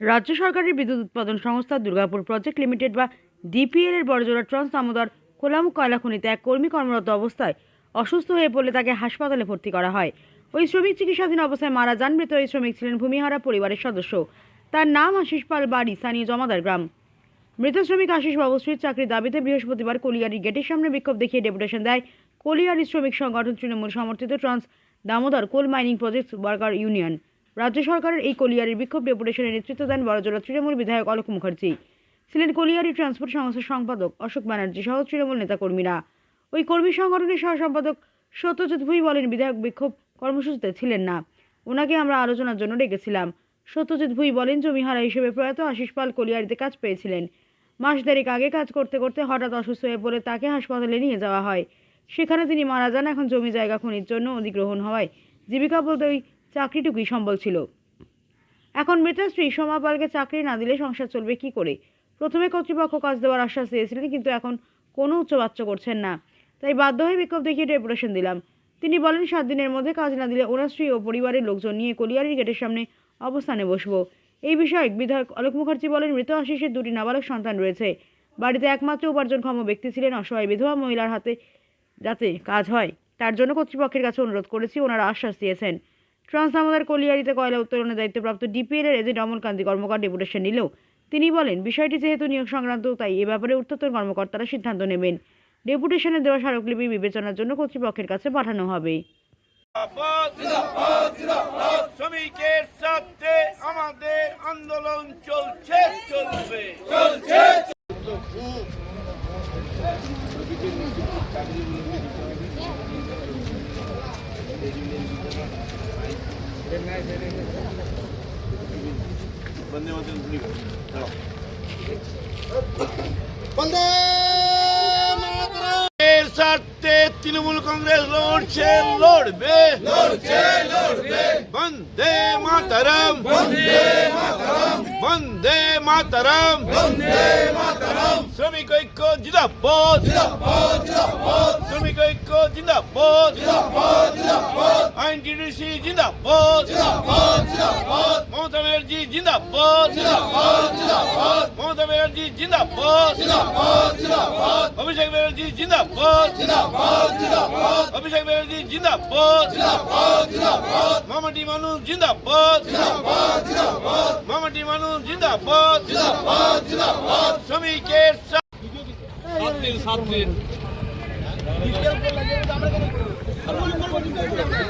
রাজ্য সরকারের বিদ্যুৎ উৎপাদন সংস্থা দুর্গাপুর প্রজেক্ট লিমিটেড বা ডিপিএল এর বড়জোড়া ট্রান্স দামোদর কোলামুখ কয়লা খনিতে এক কর্মী কর্মরত অবস্থায় অসুস্থ হয়ে পড়লে তাকে হাসপাতালে ভর্তি করা হয়। ওই শ্রমিক চিকিৎসাধীন অবস্থায় মারা যান মৃত ওই শ্রমিক ছিলেন ভূমিহারা পরিবারের সদস্য। তার নাম আশিস পাল বাড়ি, স্থানীয় জমাদার গ্রাম। মৃত শ্রমিক আশিস বাবুশ্রীর চাকরির দাবিতে বৃহস্পতিবার কলিয়ারির গেটের সামনে বিক্ষোভ দেখিয়ে ডেপুটেশন দেয় কলিয়ারি শ্রমিক সংগঠন তৃণমূল সমর্থিত trans Damodar coal mining project worker union. রাজ্য সরকারের এই কলিয়ারির বিক্ষোভ ডেপুটেশনের নেতৃত্ব দেন বড়জোড়া তৃণমূল বিধায়ক অলোক মুখার্জি। ছিলেন কলিয়ারি ট্রান্সপোর্ট সংস্থার সম্পাদক অশোক ব্যানার্জি সহ তৃণমূল নেতাকর্মীরা। ওই কর্মী সংগঠনের সহ সম্পাদক সত্যজিৎ ভুই বলেন, বিধায়ক বিক্ষোভ কর্মসূচিতে ছিলেন না। ওনাকে আমরা আলোচনার জন্য ডেকেছিলাম। সত্যজিৎ ভুই বলেন, জমিহারা হিসেবে প্রয়াত আশিস পাল কলিয়ারিতে কাজ পেয়েছিলেন। মাস দেড়েক আগে কাজ করতে করতে হঠাৎ অসুস্থ হয়ে পড়ে তাকে হাসপাতালে নিয়ে যাওয়া হয়। সেখানে তিনি মারা যান, এখন জমি জায়গা খনির জন্য অধিগ্রহণ হওয়ায়। জীবিকা বলতে ওই চাকরিটুকুই সম্বল ছিল। এখন মৃতের স্ত্রী সোমা পালকে চাকরি না দিলে সংসার চলবে কি করে? প্রথমে কর্তৃপক্ষ কাজ দেওয়ার আশ্বাস দিয়েছিলেন, কিন্তু এখন কোনো উচ্চবাচ্য করছেন না। তাই বাধ্য হয়ে বিক্ষোভ দেখিয়ে ডেপুটেশন দিলাম। তিনি বলেন, সাত দিনের মধ্যে কাজ না দিলে ওনার স্ত্রী ও পরিবারের লোকজন নিয়ে কলিয়ারির গেটের সামনে অবস্থানে বসবো। এই বিষয়ে বিধায়ক অলোক মুখার্জি বলেন, মৃত আশিসের দুটি নাবালক সন্তান রয়েছে। বাড়িতে একমাত্র উপার্জনক্ষম ব্যক্তি ছিলেন অসহায় বিধবা মহিলার হাতে যাতে কাজ হয়। তার জন্য কর্তৃপক্ষের কাছে অনুরোধ করেছি, ওনারা আশ্বাস দিয়েছেন। ট্রান্স আমাদের কলিয়ারিতে কয়লা উত্তোলনের দায়িত্বপ্রাপ্ত ডিপিএল এর এজেন্ট অমলকান্তি কর্মকার ডেপুটেশন নিলেও তিনি বলেন বিষয়টি যেহেতু নিয়োগ সংক্রান্ত তাই এ ব্যাপারে উত্তর কর্মকর্তারা সিদ্ধান্ত নেবেন। ডেপুটেশনে দেওয়া স্মারকলিপি বিবেচনার জন্য কর্তৃপক্ষের কাছে পাঠানো হবে। শ্রমিকের সাথে আমাদের আন্দোলন চলছে চলবে। চলছে। স্বার্থে তৃণমূল কংগ্রেস লড়ছে লড়বে। লড়ছে লড়বে। বন্দে মাতরম। বন্দে মাতরম। বন্দে মাতরম। বন্দে মাতরম। শ্রমিক ঐক্য জিন্দাবাদ জিন্দাবাদ জিন্দাবাদ শ্রমিক ঐক্য জিন্দাবাদ জিন্দাবাদ আইনটিডিসি জিন্দাবাদ জিন্দাবাদ জিন্দাবাদ মমতা ব্যানার্জি জিন্দাবাদ জিন্দাবাদ জিন্দাবাদ মমতা ব্যানার্জি জিন্দাবাদ জিন্দাবাদ জিন্দাবাদ অভিষেক ব্যানার্জি জিন্দাবাদ জিন্দাবাদ জিন্দাবাদ অভিষেক ব্যানার্জি জিন্দাবাদ জিন্দাবাদ জিন্দাবাদ মামাটি মানুষ জিন্দাবাদ জিন্দাবাদ জিন্দাবাদ মামাটি মানুষ জিন্দাবাদ জিন্দাবাদ জিন্দাবাদ শ্রমিকের সব জায়গায় দেওয়া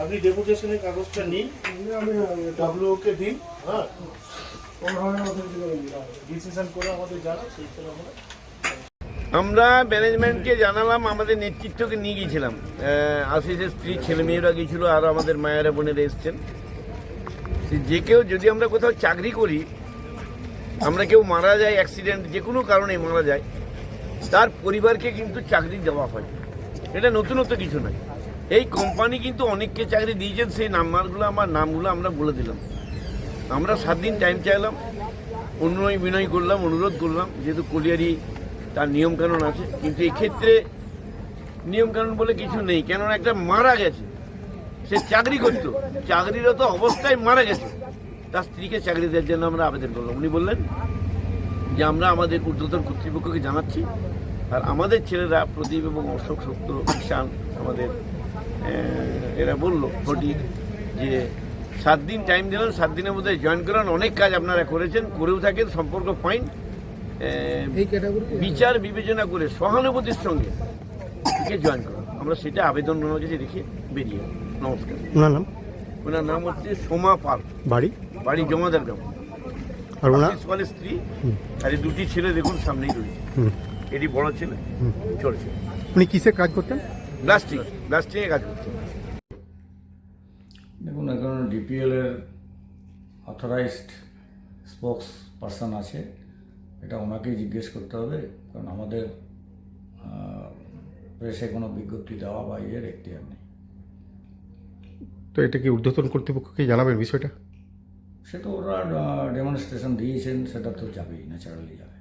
আপনি ডেপুটেশনের কাগজটা নিন। আমি ডাব্লিউ কে দিন হ্যাঁ। ডিসিশন করে আমাদের জানান সেই আমরা আমরা ম্যানেজমেন্টকে জানালাম আমাদের নেতৃত্বকে নিয়ে গিয়েছিলাম। আশিসের স্ত্রী ছেলে মেয়েরা গিয়েছিল আর আমাদের মায়েরা বোনেরা এসছেন। যে কেউ যদি আমরা কোথাও চাকরি করি আমরা কেউ মারা যায় অ্যাক্সিডেন্ট যে কোনো কারণে মারা যায় তার পরিবারকে কিন্তু চাকরি দেওয়া হয়। এটা নতুনত্ব কিছু নয়। এই কোম্পানি কিন্তু অনেককে চাকরি দিয়েছেন, সেই নাম্বারগুলো আমার নামগুলো আমরা বলে দিলাম। আমরা সাত দিন টাইম চাইলাম, অনুনয় বিনয় করলাম, অনুরোধ করলাম, যেহেতু কলিয়ারি তার নিয়মকানুন আছে। কিন্তু এক্ষেত্রে নিয়মকানুন বলে কিছু নেই, কেননা একটা মারা গেছে। সে চাকরি করত। চাকরিরত অবস্থায় মারা গেছে। তার স্ত্রীকে চাকরি দেওয়ার জন্য আমরা আবেদন করলাম। উনি বললেন যে আমরা আমাদের ঊর্ধ্বতন কর্তৃপক্ষকে জানাচ্ছি আর আমাদের ছেলেরা প্রদীপ এবং অশোক সত্য ঈশান আমাদের এরা বলল ফটিক যে সাত দিন টাইম দিলেন সাত দিনের মধ্যে জয়েন করান। অনেক কাজ আপনারা করেছেন করেও থাকেন সম্পর্ক ফাইন বিচার বিবেচনা করে সহানুভূতির সঙ্গে একে জয়েন করুন। আমরা সেটা আবেদন ওনার কাছে রেখে বেরিয়ে নমস্কার। ওনার নাম? ওনার নাম হচ্ছে সোমা পাল। বাড়ি? বাড়ি জমাদার গ্রাম। আর ওনার আশিস স্ত্রী আর এই দুটি ছেলে দেখুন সামনেই রয়েছে। এটি বড় ছেলে চলছে উনি কিসে কাজ করতেন? ব্লাস্টিং ব্লাস্টিংয়ে কাজ করছে দেখুন এখন ডিপিএল এর অথরাইজড স্পোক্স পার্সন আছে। এটা ওনাকেই জিজ্ঞেস করতে হবে কারণ আমাদের প্রেসে কোনো বিজ্ঞপ্তি দেওয়া বা ইয়ের এখতিয়ার নেই। তো এটা কি ঊর্ধ্বতন কর্তৃপক্ষকে জানাবেন বিষয়টা? সে তো ওরা ডেমনস্ট্রেশন দিয়েছেন সেটা তো যাবেই ন্যাচারালি যাবে।